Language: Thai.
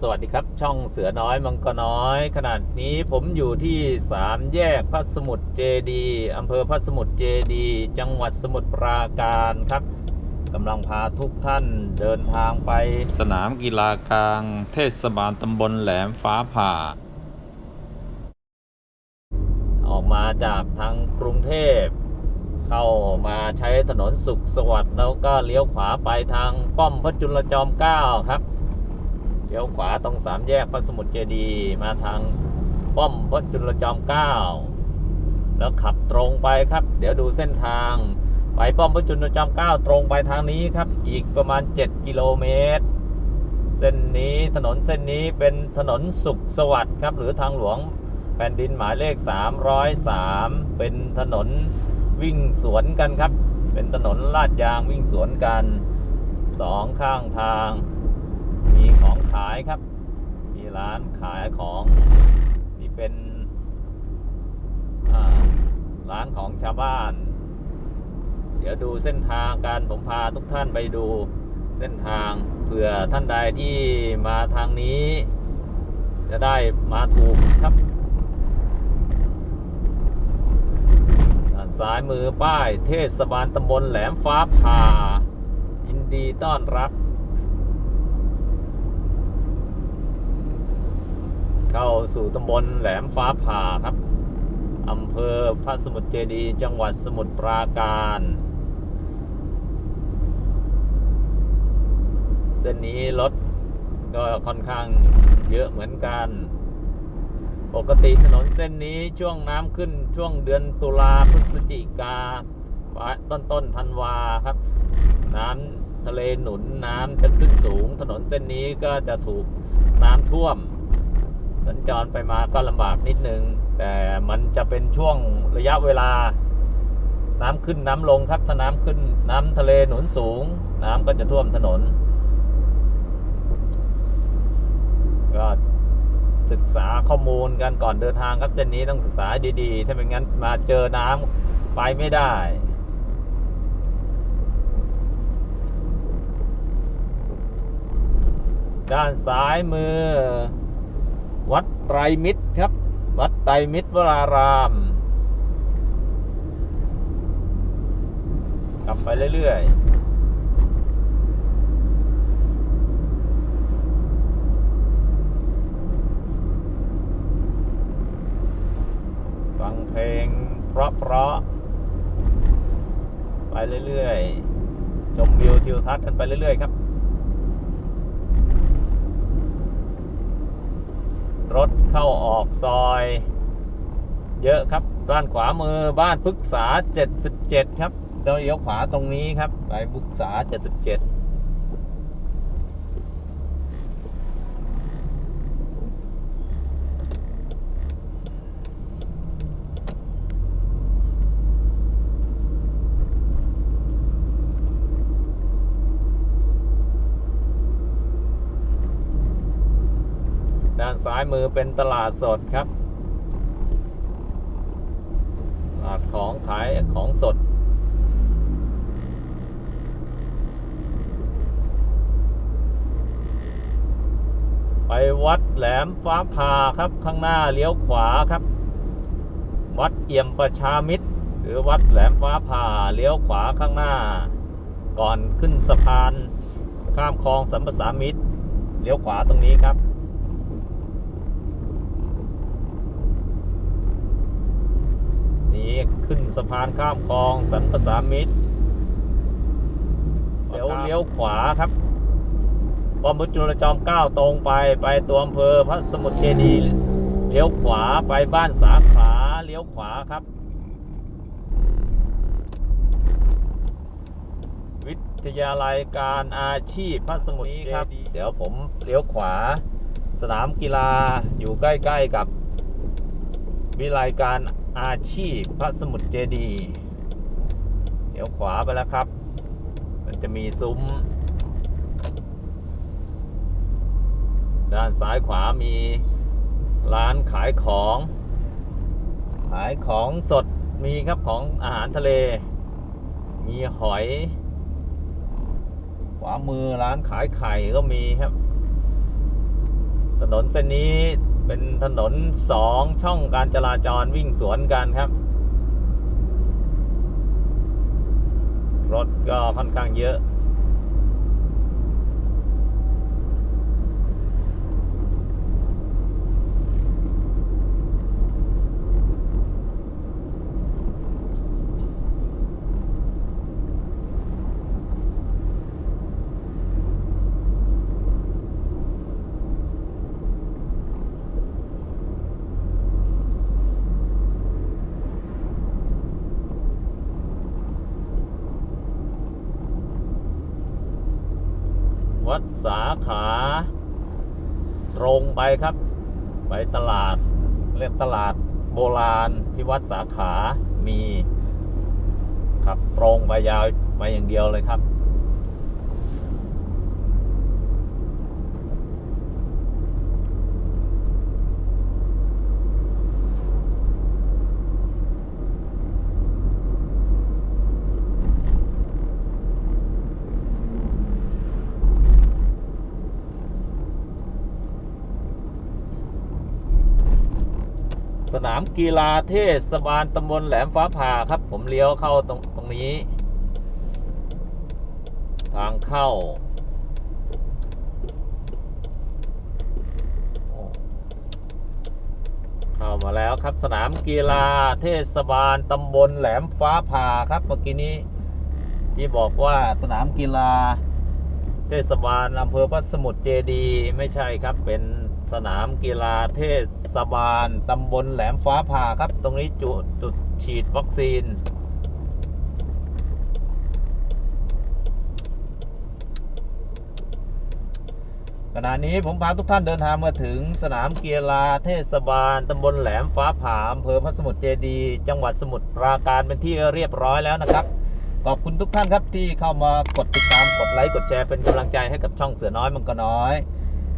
สวัสดีครับ ช่องเสือน้อยมังกรน้อย ขนาดนี้ผมอยู่ที่สามแยกพระสมุทรเจดีอำเภอพระสมุทรเจดีจังหวัดสมุทรปราการครับกำลังพาทุกท่านเดินทางไป สนามกีฬากลาง เทศบาลตำบลแหลมฟ้าผ่า ออกมาจากทางกรุงเทพ เข้ามาใช้ถนนสุขสวัสดิ์แล้วก็เลี้ยวขวาไปทางป้อมพระจุลจอมเกล้าครับ เลี้ยวขวาตรงสามแยกพระสมุทรเจดีย์มาทางป้อมพระจุลจอมเกล้าแล้วขับตรงไปครับ เดี๋ยวดูเส้นทาง ไปป้อมพระจุลจอมเกล้าตรงไปทางนี้ครับ อีกประมาณ 7 กิโลเมตร เส้นนี้ถนนเส้นนี้เป็นถนนสุขสวัสดิ์ครับ หรือทางหลวงแผ่นดินหมายเลข 303 เป็นถนนวิ่งสวนกันครับ เป็นถนนลาดยางวิ่งสวนกันสองข้างทาง ของขายครับ มีร้านขายของนี่เป็นร้านของชาวบ้าน เดี๋ยวดูเส้นทางการผมพาทุกท่านไปดูเส้นทางเผื่อท่านใดที่มาทางนี้ จะได้มาถูกครับด้านซ้ายมือป้ายเทศบาลตำบลแหลมฟ้าผ่ายินดีต้อนรับ เข้าสู่ตำบลแหลมฟ้าผ่าครับอำเภอพระสมุทรเจดีจังหวัดสมุทรปราการเส้นนี้รถก็ค่อนข้างเยอะเหมือนกัน ปกติถนนเส้นนี้ช่วงน้ำขึ้นช่วงเดือนตุลาพฤศจิกาต้นต้นๆธันวาครับ น้ำทะเลหนุนน้ำจะขึ้นสูง ถนนเส้นนี้ก็จะถูกน้ำท่วม สัญจรไปมาก็ลำบากนิดนึง แต่มันจะเป็นช่วงระยะเวลา น้ำขึ้นน้ำลงครับ ถ้าน้ำขึ้นน้ำทะเลหนุนสูง น้ำก็จะท่วมถนน ก็ศึกษาข้อมูลกันก่อนเดินทางครับเส้นนี้ต้องศึกษาดีๆ ถ้าไม่งั้นมาเจอน้ำไปไม่ได้ด้านซ้ายมือ วัดไตรมิตรครับ วัดไตรมิตรวรารามขับไปเรื่อยๆ ฟังเพลงเพราะๆไปเรื่อยๆ ชมวิวทิวทัศน์กันไปเรื่อยๆ ครับ รถ เข้าออกซอย เยอะครับ ด้านขวามือบ้านพฤกษา 77 ครับเราเลี้ยกขวาตรงนี้ครับไปพฤกษา 77 ด้านซ้ายมือเป็นตลาดสดครับ ตลาดของขายของสด ไปวัดแหลมฟ้าผ่าครับข้างหน้าเลี้ยวขวาครับ วัดเอี่ยมประชามิตร หรือวัดแหลมฟ้าผ่าเลี้ยวขวาข้างหน้า ก่อนขึ้นสะพานข้ามคลองสัมปสามิตรเลี้ยวขวาตรงนี้ครับ นี่ ขึ้นสะพานข้ามคลองสันประสามิตรเดี๋ยวเลี้ยวขวาครับป้อมพระจุลจอมเกล้าตรงไปไปตัวอำเภอพระสมุทรเจดีย์เลี้ยวขวาไปบ้านสาขาเลี้ยวขวาครับ วิทยาลัยการอาชีพพระสมุทรนี้ครับ เดี๋ยวผมเลี้ยวขวา สนามกีฬาอยู่ใกล้ ๆกับวิไลการ อาชีพพระสมุทรเจดีเดี๋ยวขวาไปแล้วครับ มันจะมีซุ้ม ด้านซ้ายขวามีร้านขายของ ขายของสดมีครับของอาหารทะเล มีหอย ขวามือร้านขายไข่ก็มีครับ ถนนเส้นนี้ เป็นถนนสองช่องการจราจรวิ่งสวนกันครับ รถก็ค่อนข้างเยอะ วัดสาขา ตรงไปครับ ไปตลาด เรียกตลาดโบราณที่วัดสาขามีขับตรงไปยาวไปอย่างเดียวเลยครับ สนามกีฬาเทศบาลตำบลแหลมฟ้าผ่าครับ ผมเลี้ยวเข้าตรงตรงนี้ ทางเข้า เข้ามาแล้วครับสนามกีฬาเทศบาลตำบลแหลมฟ้าผ่าครับเมื่อกี้นี้ ที่บอกว่าสนามกีฬา เทศบาลอำเภอพระสมุทรเจดี ไม่ใช่ครับเป็นสนามกีฬาเทศ บาลตำบลแหลมฟ้าผ่าครับ ตรงนี้จุดจุดฉีดวัคซีน ขณะนี้ผมพาทุกท่านเดินทางมาถึงสนามกีฬาเทศบาลตำบลแหลมฟ้าผ่าอำเภอพระสมุทรเจดี จังหวัดสมุทรปราการเป็นที่เรียบร้อยแล้วนะครับขอบคุณทุกท่านครับที่เข้ามากดติดตามกดไลค์กดแชร์เป็นกำลังใจให้กับช่องเสือน้อยมังกรน้อย